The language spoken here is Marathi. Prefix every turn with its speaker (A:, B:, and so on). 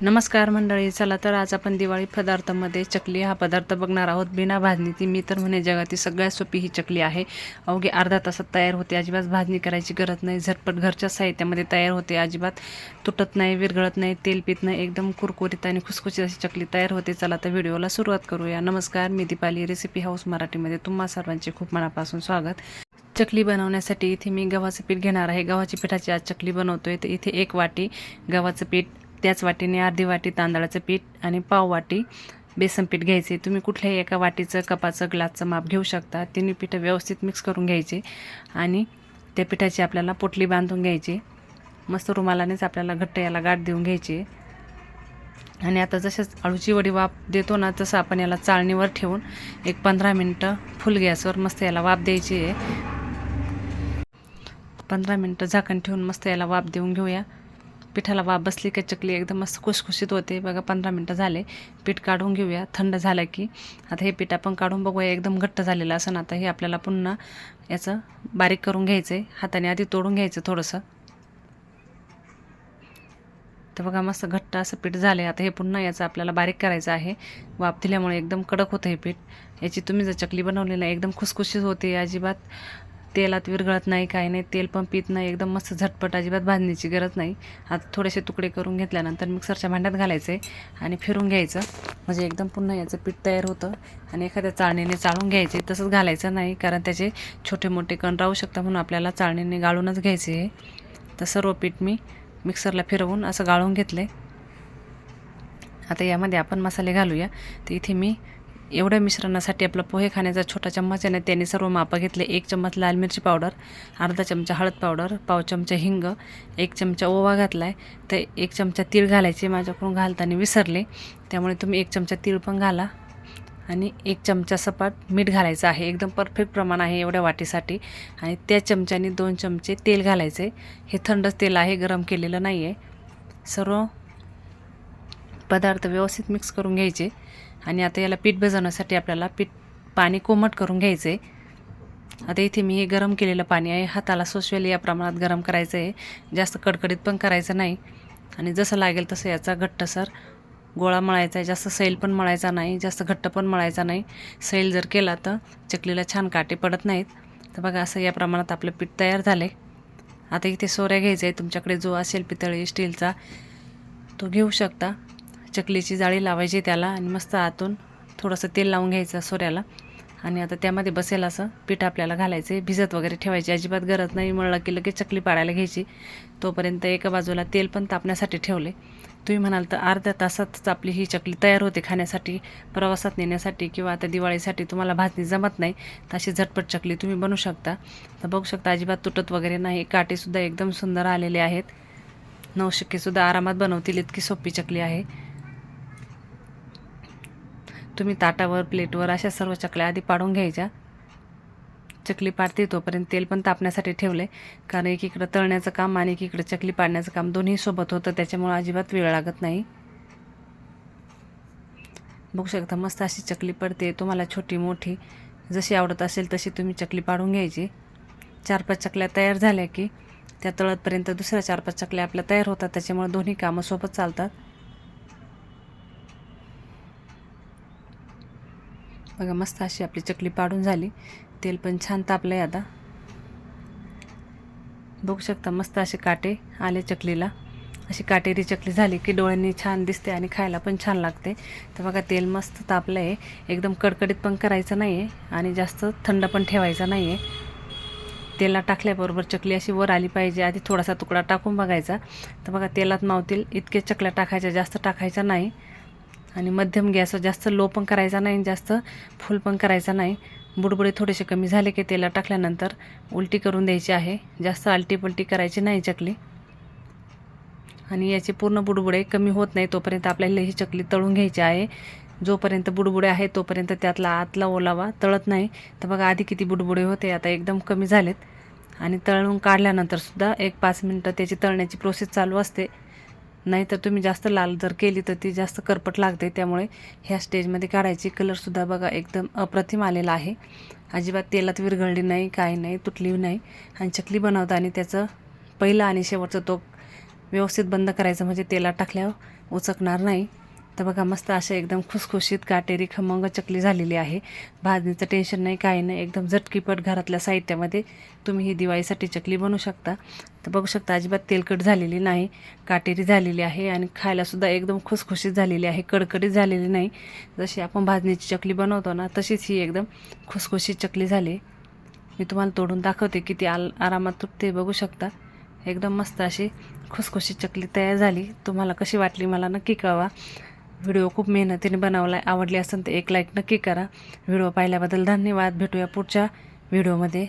A: नमस्कार मंडळी चला तर आज आपण दिवाळी पदार्थामध्ये चकली हा पदार्थ बघणार आहोत. बिना भाजणीची मी तर म्हणे जगातील सगळ्यात सोपी ही चकली आहे. अवघी अर्धा तासात तयार होते अजिबात भाजणी करायची गरज नाही. झटपट घरच्या साहित्यामध्ये तयार होते अजिबात तुटत नाही विरघळत नाही तेल पित नाही एकदम कुरकुरीत आणि खुसखुशीत अशी चकली तयार होते. चला तर व्हिडिओला सुरुवात करूया. नमस्कार मी दीपाली रेसिपी हाऊस मराठीमध्ये तुम्हा सर्वांचे खूप मनापासून स्वागत. चकली बनवण्यासाठी इथे मी गव्हाचं पीठ घेणार आहे. गव्हाची पिठाची आज चकली बनवतोय तर इथे एक वाटी गव्हाचं पीठ त्याच वाटीने अर्धी वाटी तांदळाचं पीठ आणि पाव वाटी बेसन पीठ घ्यायचे. तुम्ही कुठल्याही एका वाटीचं कपाचं ग्लासचं माप घेऊ शकता. तिन्ही पिठं व्यवस्थित मिक्स करून घ्यायचे आणि त्या पिठाची आपल्याला पोटली बांधून घ्यायची. मस्त रुमालानेच आपल्याला घट्ट याला गाठ देऊन घ्यायची. आणि आता जसेच अळूची वडी वाफ देतो ना तसं आपण याला चाळणीवर ठेवून एक पंधरा मिनटं फुल गॅसवर मस्त याला वाफ द्यायची आहे. पंधरा मिनटं झाकण ठेवून मस्त याला वाफ देऊन घेऊया. पिठाला वाफ बसली का चकली एकदम मस्त खुसखुशीत होते. बघा पंधरा मिनटं झाले. पीठ काढून घेऊया. थंड झालं की. आता हे पीठ आपण काढून बघूया. एकदम घट्ट झालेलं असं आता हे आपल्याला पुन्हा याचं बारीक करून घ्यायचं आहे हाताने आधी तोडून घ्यायचं थोडंसं. तर बघा मस्त घट्ट असं पीठ झालं आहे आता हे पुन्हा याचं आपल्याला बारीक करायचं आहे. वाफ दिल्यामुळे एकदम कडक होतं हे पीठ. याची तुम्ही जर चकली बनवली ना एकदम खुसखुशीत होते. अजिबात तेलात विरघळत नाही काही नाही. तेल पण पित नाही. एकदम मस्त झटपट अजिबात भाजण्याची गरज नाही. आता थोडेसे तुकडे करून घेतल्यानंतर मिक्सरच्या भांड्यात घालायचे आणि फिरून घ्यायचं. म्हणजे एकदम पुन्हा याचं पीठ तयार होतं. आणि एखाद्या चाळणीने चाळून घ्यायचे. तसंच घालायचं नाही कारण त्याचे छोटे मोठे कण राहू शकतात म्हणून आपल्याला चाळणीने गाळूनच घ्यायचे हे तर सर्व पीठ मी मिक्सरला फिरवून असं गाळून घेतलं. आता यामध्ये आपण मसाले घालूया. तर इथे मी एवढ्या मिश्रणासाठी आपला पोहे खाण्याचा छोटा चम्मच आहे ना त्याने सर्व मापं घेतले. एक चम्मच लाल मिरची पावडर अर्धा चमचा हळद पावडर पाव चमचा हिंग एक चमचा ओवा घातला आहे तर एक चमचा तीळ घालायचे माझ्याकडून घालताना विसरले. त्यामुळे तुम्ही एक चमचा तीळ पण घाला आणि एक चमचा सपाट मीठ घालायचं आहे. एकदम परफेक्ट प्रमाण आहे एवढ्या वाटीसाठी. आणि त्या चमच्याने दोन चमचे तेल घालायचे. हे थंडच तेल आहे गरम केलेलं नाही आहे सर्व पदार्थ व्यवस्थित मिक्स करून घ्यायचे. आणि आता याला पीठ भिजवण्यासाठी आपल्याला पीठ पाणी कोमट करून घ्यायचं आहे आता इथे मी हे गरम केलेलं पाणी आहे. हाताला सोशवेल या प्रमाणात गरम करायचं आहे जास्त कडकडीत पण करायचं नाही. आणि जसं लागेल तसं याचा घट्टसर गोळा मळायचा आहे. जास्त सैल पण मळायचा नाही. जास्त घट्ट पण मळायचा नाही. सैल जर केला तर चकलीला छान काटे पडत नाहीत. तर बघा असं या प्रमाणात आपलं पीठ तयार झाले आता इथे सोऱ्या घ्यायचं आहे तुमच्याकडे जो असेल पितळी स्टीलचा तो घेऊ शकता. चकलीची जाळी लावायची त्याला आणि मस्त आतून थोडंसं तेल लावून घ्यायचं सोऱ्याला. आणि आता त्यामध्ये बसेल असं पीठ आपल्याला घालायचं आहे भिजत वगैरे ठेवायची. अजिबात गरज नाही मळलं की लगेच चकली पाडायला घ्यायची. तोपर्यंत एका बाजूला तेल पण तापण्यासाठी ठेवले तुम्ही म्हणाल तर अर्ध्या तासातच आपली ही चकली तयार होते खाण्यासाठी प्रवासात नेण्यासाठी किंवा आता दिवाळीसाठी तुम्हाला भाजणी जमत नाही तर अशी झटपट चकली तुम्ही बनवू शकता. तर बघू शकता अजिबात तुटत वगैरे नाही. काटेसुद्धा एकदम सुंदर आलेले आहेत. नवशिक्केसुद्धा आरामात बनवतील. इतकी सोपी चकली आहे. तुम्ही ताटावर प्लेटवर अशा सर्व चकल्या आधी पाडून घ्यायच्या. चकली पाडते तोपर्यंत तेल पण तापण्यासाठी ठेवले कारण एकीकडं तळण्याचं काम आणि एकीकडं चकली पाडण्याचं काम दोन्ही सोबत होतं त्याच्यामुळं अजिबात वेळ लागत नाही. बघू शकता मस्त अशी चकली पडते तुम्हाला छोटी मोठी. जशी आवडत असेल तशी तुम्ही चकली पाडून घ्यायची. चार पाच चकल्या तयार झाल्या की त्या तळतपर्यंत दुसऱ्या चार पाच चकल्या आपल्या तयार होतात त्याच्यामुळे दोन्ही कामं सोबत चालतात. बघा मस्त अशी आपली चकली पाडून झाली. तेल पण छान तापलं आहे आता. बघू शकता मस्त असे काटे आले चकलीला. अशी काटेरी चकली झाली की डोळ्यांनी छान दिसते आणि खायला पण छान लागते. तर बघा तेल मस्त तापलं आहे एकदम कडकडीत पण करायचं नाही आहे आणि जास्त थंड पण ठेवायचं नाही आहे तेला टाकल्याबरोबर चकली अशी वर आली पाहिजे. आधी थोडासा तुकडा टाकून बघायचा. तर बघा तेलात मावतील. इतके चकल्या टाकायच्या जास्त टाकायच्या नाही. आणि मध्यम गॅस जास्त लो पण करायचा नाही जास्त फुल पण करायचा नाही. बुडबुडे थोडेसे कमी झाले की तेला टाकल्यानंतर उलटी करून द्यायची आहे. जास्त आलटी पलटी करायची नाही चकली. आणि याचे पूर्ण बुडबुडे कमी होत नाही तोपर्यंत आपल्याला ही चकली तळून घ्यायची आहे. जोपर्यंत बुडबुडे आहे तोपर्यंत त्यातला आतला ओलावा तळत नाही. तर बघा आधी किती बुडबुडे होते आता एकदम कमी झालेत. आणि तळून काढल्यानंतरसुद्धा एक पाच मिनटं त्याची तळण्याची प्रोसेस चालू असते. नाही तर तुम्ही जास्त लाल जर केली तर ती जास्त करपट लागते. त्यामुळे ह्या स्टेजमध्ये काढायची कलरसुद्धा बघा एकदम अप्रतिम आलेला आहे. अजिबात तेलात विरघळली नाही काही नाही तुटली नाही. आणि चकली बनवताना त्याचं पहिलं आणि शेवटचं तो व्यवस्थित बंद करायचं. म्हणजे तेलात टाकल्यावर उचकणार नाही. तर बघा मस्त अशा एकदम खुसखुशीत काटेरी खमंग चकली झालेली आहे. भाजणीचं टेन्शन नाही काही नाही. एकदम झटकीपट घरातल्या साहित्यामध्ये तुम्ही ही दिवाळीसाठी चकली बनवू शकता. तर बघू शकता अजिबात तेलकट झालेली नाही काटेरी झालेली आहे आणि खायलासुद्धा एकदम खुसखुशीत झालेली आहे कडकडीत झालेली नाही. जशी आपण भाजणीची चकली बनवतो ना तशीच ही एकदम खुसखुशीत चकली झाली. मी तुम्हाला तोडून दाखवते किती आल आरामात तुटते बघू शकता. एकदम मस्त अशी खुसखुशीत चकली तयार झाली. तुम्हाला कशी वाटली मला नक्की कळवा. व्हिडिओ खूप मेहनतीने बनवला आहे आवडली असेल तर एक लाईक नक्की करा. व्हिडिओ पाहिल्याबद्दल धन्यवाद. भेटूया पुढच्या व्हिडिओमध्ये.